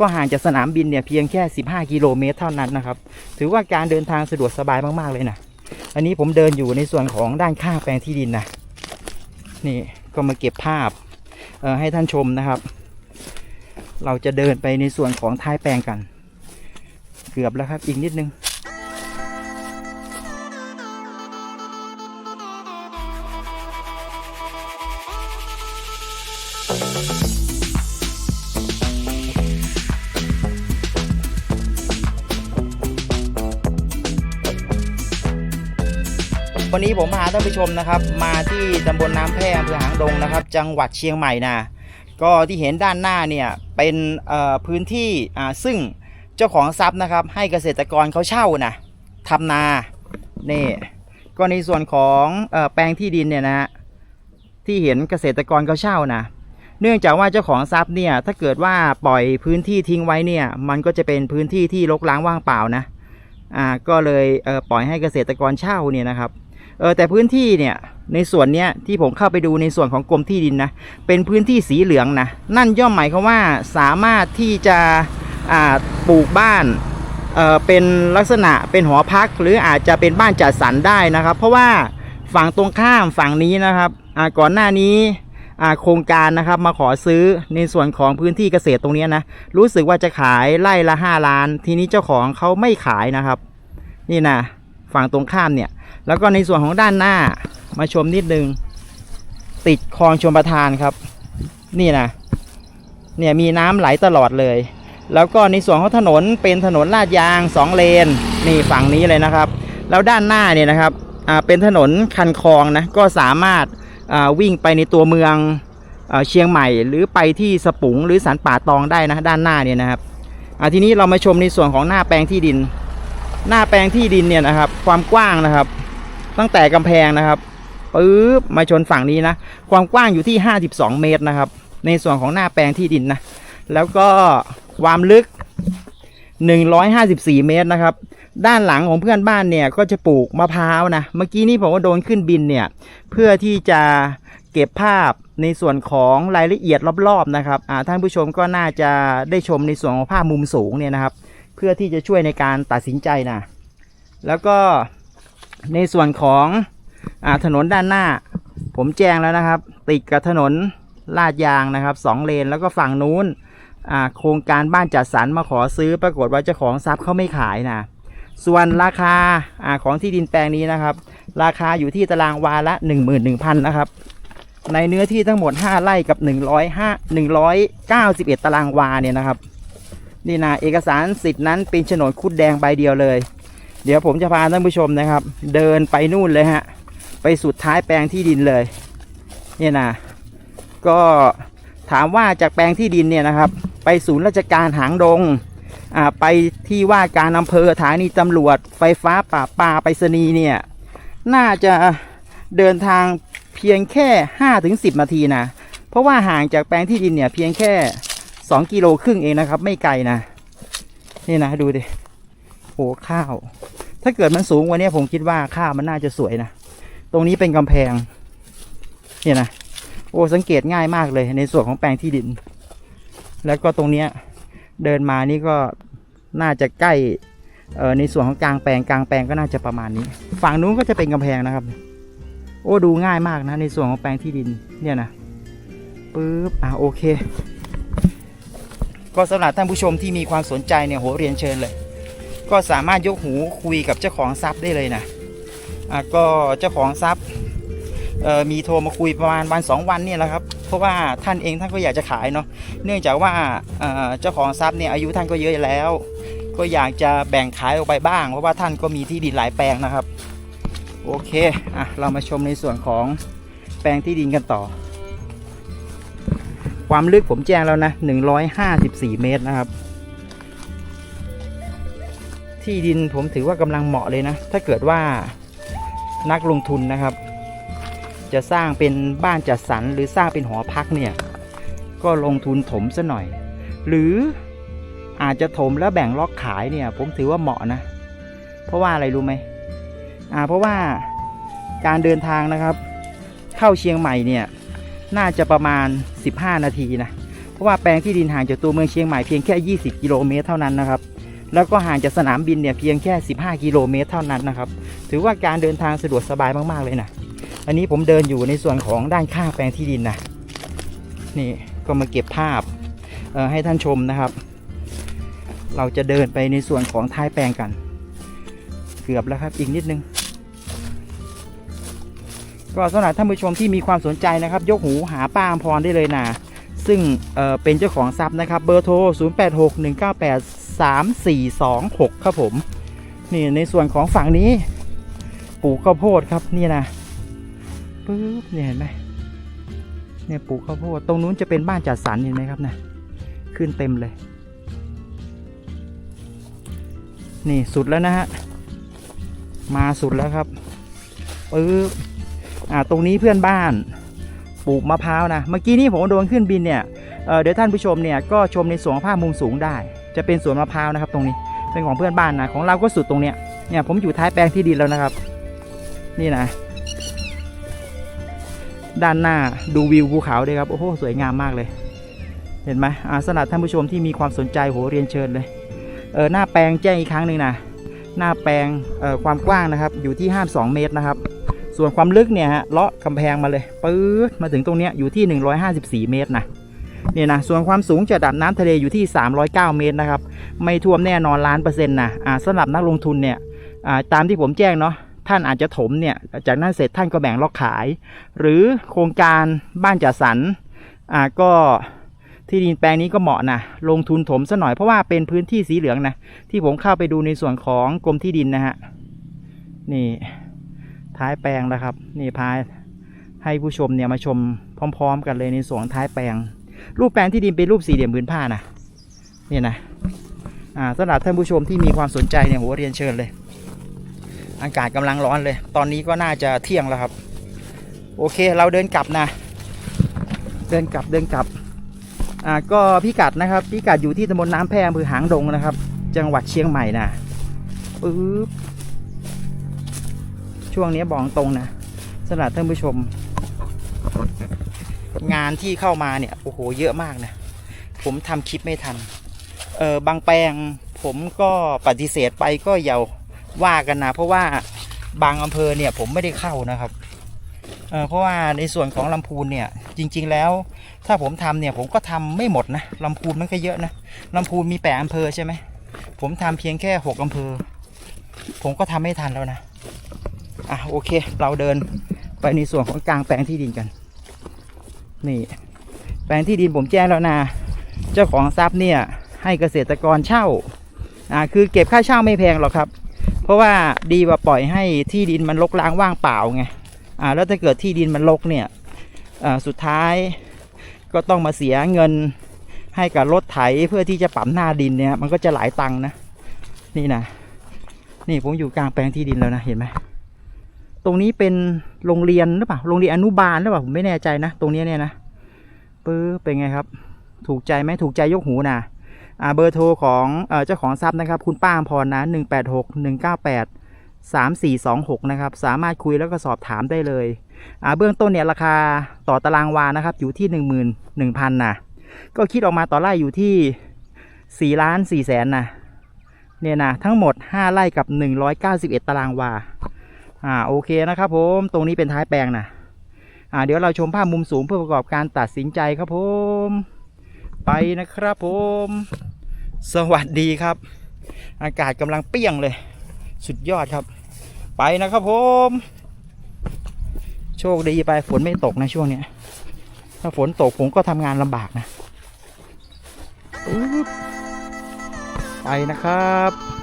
ก็ห่างจากสนามบินเนี่ยเพียงแค่ 15 กิโลเมตรเท่านั้นนะครับ ถือว่าการเดินทางสะดวกสบายมาก ๆ เลยนะ อันนี้ผมเดินอยู่ในส่วนของด้านข้างแปลงที่ดินนะ นี่ก็มาเก็บภาพให้ท่านชมนะครับ เราจะเดินไปในส่วนของท้ายแปลงกัน เกือบแล้วครับอีกนิดนึง นนี้ผมพาท่านผู้ชมนะครับ มาที่ตำบลน้ำแพร่อำเภอหางดงนะครับ จังหวัดเชียงใหม่นะก็ที่เห็นด้านหน้าเนี่ยเป็นพื้นที่ซึ่งเจ้าของทรัพย์นะครับ ให้เกษตรกรเขาเช่านะทำนานี่ก็ในส่วนของอแปลงที่ดินเนี่ยนะฮะที่เห็นเกษตรกรเขาเช่านะเนื่องจากว่าเจ้าของทรัพย์เนี่ยถ้าเกิดว่าปล่อยพื้นที่ทิ้งไว้เนี่ยมันก็จะเป็นพื้นที่ที่รกร้างว่างเปล่านะอ่าก็เลยเปล่อยให้เกษตรกรเช่าเนี่ยนะครับ เออแต่พื้นที่เนี่ยในส่วนเนี้ยที่ผมเข้าไปดูในส่วนของกรมที่ดินนะเป็นพื้นที่สีเหลืองนะนั่นย่อมหมายความว่าสามารถที่จะอ่าปลูกบ้านเออเป็นลักษณะเป็นหอพักหรืออาจจะเป็นบ้านจัดสรรได้นะครับ เพราะว่าฝั่งตรงข้ามฝั่งนี้นะครับอ่าก่อนหน้านี้โครงการนะครับมาขอซื้อในส่วนของพื้นที่เกษตรตรงนี้นะรู้สึกว่าจะขายไร่ละ 5 ล้าน ทีนี้เจ้าของเขาไม่ขายนะครับ นี่นะ ฝั่งตรงข้ามเนี่ย แล้วก็ในส่วนของด้านหน้ามาชมนิดนึง ติดคลองชมประทานครับ นี่นะเนี่ยมีน้ำไหลตลอดเลย แล้วก็ในส่วนของถนนเป็นถนนลาดยางสองเลน นี่ฝั่งนี้เลยนะครับ แล้วด้านหน้าเนี่ยนะครับเป็นถนนคันคลองนะก็สามารถวิ่งไปในตัวเมืองเชียงใหม่ หรือไปที่สปุงหรือสันป่าตองได้นะด้านหน้าเนี่ยนะครับทีนี้เรามาชมในส่วนของหน้าแปลงที่ดิน หน้าแปลงที่ดินเนี่ยนะครับ ความกว้างนะครับ ตั้งแต่กำแพงนะครับปึ๊บมาชนฝั่งนี้นะ ความกว้างอยู่ที่ 52 เมตรนะครับ ในส่วนของหน้าแปลงที่ดินนะ แล้วก็ความลึก 154 เมตรนะครับ ด้านหลังของเพื่อนบ้านเนี่ยก็จะปลูกมะพร้าวนะ เมื่อกี้นี้ผมก็โดนขึ้นบินเนี่ย เพื่อที่จะเก็บภาพในส่วนของรายละเอียดรอบๆนะครับท่านผู้ชมก็น่าจะได้ชมในส่วนของภาพมุมสูงเนี่ยนะครับ เพื่อที่จะช่วยในการตัดสินใจนะแล้วก็ในส่วนของอถนนด้านหน้า ผมแจ้งแล้วนะครับ ติดกับถนนลาดยางนะครับสองเลนแล้วก็ฝั่งนู้นโครงการบ้านจัดสรรมาขอซื้อปรากฏว่าเจ้าของทรัพย์เขาไม่ขายนะส่วนราคาอาของที่ดินแปลงนี้นะครับ ราคาอยู่ที่ตารางวาละ 11,000 นะครับ ในเนื้อที่ทั้งหมด 5 ไร่กับ 105 191 ตารางวาเนี่ยนะครับ นี่นะเอกสารสิทธิ์นั้นเป็นโฉนดคุดแดงใบเดียวเลย เดี๋ยวผมจะพาท่านผู้ชมนะครับ เดินไปนู่นเลยฮะ ไปสุดท้ายแปลงที่ดินเลยเนี่ยนะก็ถามว่าจากแปลงที่ดินเนี่ยนะครับ ไปศูนย์ราชการหางดงอ่าไปที่ว่าการอำเภอฐานีตำรวจ ไฟฟ้าป่าปลาไปรษณีย์เนี่ยน่าจะเดินทางเพียงแค่5ถึง10 นาทีนะ เพราะว่าห่างจากแปลงที่ดินเนี่ยเพียงแค่ 2กิโลครึ่งเองนะครับ ไม่ไกลนะ นี่นะดูดิโอ้ข้าว ถ้าเกิดมันสูงกว่านี้ผมคิดว่าข้าวมันน่าจะสวยนะ ตรงนี้เป็นกำแพง เนี่ยนะ โอ้สังเกตง่ายมากเลยในส่วนของแปลงที่ดิน แล้วก็ตรงเนี้ยเดินมานี่ก็น่าจะใกล้เอ่อในส่วนของกลางแปลงกลางแปลงก็น่าจะประมาณนี้ ฝั่งนู้นก็จะเป็นกำแพงนะครับ โอ้ดูง่ายมากนะ ในส่วนของแปลงที่ดินเนี่ยนะปึ๊บอะโอเค ก็สำหรับท่านผู้ชมที่มีความสนใจเนี่ยโหเรียนเชิญเลย ก็สามารถยกหูคุยกับเจ้าของทรัพย์ได้เลยนะอะก็เจ้าของทรัพย์มีโทรมาคุยประมาณวันสองวันเนี่ยแหละครับ เพราะว่าท่านเองท่านก็อยากจะขายเนาะ เนื่องจากว่าเจ้าของทรัพย์เนี่ยอายุท่านก็เยอะแล้ว ก็อยากจะแบ่งขายออกไปบ้าง เพราะว่าท่านก็มีที่ดินหลายแปลงนะครับ โอเค อะ เรามาชมในส่วนของแปลงที่ดินกันต่อ ความลึกผมแจ้งแล้วนะ 154 เมตรนะครับ ที่ดินผมถือว่ากำลังเหมาะเลยนะ ถ้าเกิดว่านักลงทุนนะครับ จะสร้างเป็นบ้านจัดสรรหรือสร้างเป็นหอพักเนี่ย ก็ลงทุนถมซะหน่อย หรืออาจจะถมแล้วแบ่งล็อกขายเนี่ย ผมถือว่าเหมาะนะ เพราะว่าอะไรรู้ไหมอ่าเพราะว่าการเดินทางนะครับ เข้าเชียงใหม่เนี่ย น่าจะประมาณ 15 นาทีนะเพราะว่าแปลงที่ดินห่างจากตัวเมืองเชียงใหม่เพียงแค่ 20 กิโลเมตรเท่านั้นนะครับแล้วก็ห่างจากสนามบินเนี่ยเพียงแค่ 15 กิโลเมตรเท่านั้นนะครับ ถือว่าการเดินทางสะดวกสบายมาก ๆ เลยนะ อันนี้ผมเดินอยู่ในส่วนของด้านข้างแปลงที่ดินนะ นี่ก็มาเก็บภาพให้ท่านชมนะครับ เราจะเดินไปในส่วนของท้ายแปลงกัน เกือบแล้วครับอีกนิดนึง ก็สำหรับท่านผู้ชมที่มีความสนใจนะครับ ยกหูหาป้าอมพรได้เลยนะซึ่งเเป็นเจ้าของทรัพย์นะครับ เบอร์โทร 0861983426 ครับผม นี่ในส่วนของฝั่งนี้ปลูกข้าวโพดครับนี่นะปึ๊บเนี่ยเห็นไหมเนี่ยปลูกข้าวโพดตรงนู้นจะเป็นบ้านจัดสรรเห็นไหมครับนะขึ้นเต็มเลย นี่สุดแล้วนะฮะมาสุดแล้วครับปึ๊บ อ่าตรงนี้เพื่อนบ้านปลูกมะพร้าวนะ เมื่อกี้นี้ผมโดนขึ้นบินเนี่ยเเดี๋ยวท่านผู้ชมเนี่ยก็ชมในสวนมะพร้ามุมสูงได้ จะเป็นสวนมะพร้าวนะครับ ตรงนี้เป็นของเพื่อนบ้านนะของเราก็สุดตรงเนี้ยเนี่ยผมอยู่ท้ายแปลงที่ดินแล้วนะครับ นี่นะ ด้านหน้าดูวิวภูเขาด้วยครับโอ้โหสวยงามมากเลย เห็นไหมอ่าสำหรับท่านผู้ชมที่มีความสนใจโหเรียนเชิญเลยเออหน้าแปลงแจ้งอีกครั้งหนึ่งนะหน้าแปลงเอ่อความกว้างนะครับ อยู่ที่52เมตรนะครับ ส่วนความลึกเนี่ยฮะเลาะกำแพงมาเลยปื๊ดมาถึงตรงเนี้ยอยู่ที่ 154 เมตรนะเนี่ยนะส่วนความสูงจากระดับน้ำทะเลอยู่ที่ 309 เมตรนะครับ ไม่ท่วมแน่นอนล้านเปอร์เซ็นต์นะอ่าสำหรับนักลงทุนเนี่ยอ่าตามที่ผมแจ้งเนาะท่านอาจจะถมเนี่ยจากนั้นเสร็จท่านก็แบ่งล็อกขาย หรือโครงการบ้านจัดสรรอ่าก็ที่ดินแปลงนี้ก็เหมาะนะลงทุนถมซะหน่อยเพราะว่าเป็นพื้นที่สีเหลืองนะที่ผมเข้าไปดูในส่วนของกรมที่ดินนะฮะนี่ ท้ายแปลงแล้วครับ นี่พาให้ผู้ชมเนี่ยมาชมพร้อม ๆ กันเลยในสวนท้ายแปลง รูปแปลงที่ดินเป็นรูปสี่เหลี่ยมผืนผ้านะนี่นะอ่าสำหรับท่านผู้ชมที่มีความสนใจเนี่ยโหเรียนเชิญเลย อากาศกำลังร้อนเลย ตอนนี้ก็น่าจะเที่ยงแล้วครับ โอเคเราเดินกลับนะ เดินกลับเดินกลับอ่าก็พิกัดนะครับพิกัดอยู่ที่ตำบลน้ำแพอำเภอหางดงนะครับ จังหวัดเชียงใหม่นะปึ๊บ ช่วงนี้บอกตรงนะสำหรับท่านผู้ชม งานที่เข้ามาเนี่ยโอ้โหเยอะมากนะ ผมทำคลิปไม่ทัน เออบางแปลงผมก็ปฏิเสธไปก็อย่าว่ากันนะ เพราะว่าบางอำเภอเนี่ยผมไม่ได้เข้านะครับเออเพราะว่าในส่วนของลำพูนเนี่ยจริง ๆ แล้วถ้าผมทำเนี่ยผมก็ทำไม่หมดนะลำพูนมันก็เยอะนะลำพูนมีแปดอำเภอใช่ไหมผมทำเพียงแค่หกอำเภอ ผมก็ทำไม่ทันแล้วนะ อะโอเค เราเดินไปในส่วนของกลางแปลงที่ดินกัน นี่ แปลงที่ดินผมแจ้งแล้วนะเจ้าของทรัพย์เนี่ย ให้เกษตรกรเช่าอ่าคือเก็บค่าเช่าไม่แพงหรอกครับ เพราะว่าดีกว่าปล่อยให้ที่ดินมันรกร้างว่างเปล่าไงอ่าแล้วถ้าเกิดที่ดินมันรกเนี่ยอ่าสุดท้ายก็ต้องมาเสียเงินให้กับรถไถเพื่อที่จะปรับหน้าดินเนี่ยมันก็จะหลายตังค์นะ นี่นะนี่ผมอยู่กลางแปลงที่ดินแล้วนะเห็นไหม ตรงนี้เป็นโรงเรียนหรือเปล่า โรงเรียนอนุบาลหรือเปล่าผมไม่แน่ใจนะ ตรงนี้เนี่ยนะปื้อเป็นไงครับ ถูกใจไหมถูกใจยกหูนะอ่าเบอร์โทรของเอ่อเจ้าของทรัพย์นะครับ คุณป้าอมพรนะหนึ่งแปดหกหนึ่งเก้าแปดสามสี่สองหกนะครับ สามารถคุยแล้วก็สอบถามได้เลยอ่าเบื้องต้นเนี่ยราคาต่อตารางวานะครับ อยู่ที่หนึ่งหมื่นหนึ่งพันนะก็คิดออกมาต่อไร่อยู่ที่สี่ล้านสี่แสนนะเนี่ยนะทั้งหมดห้าไร่กับหนึ่งร้อยเก้าสิบเอ็ดตารางวา อ่าโอเคนะครับผมตรงนี้เป็นท้ายแปลงนะอ่าเดี๋ยวเราชมภาพมุมสูงเพื่อประกอบการตัดสินใจครับผม ไปนะครับผม สวัสดีครับ อากาศกำลังเปี้ยงเลย สุดยอดครับ ไปนะครับผม โชคดีไปฝนไม่ตกนะช่วงเนี้ยถ้าฝนตกผมก็ทำงานลำบากนะไปนะครับ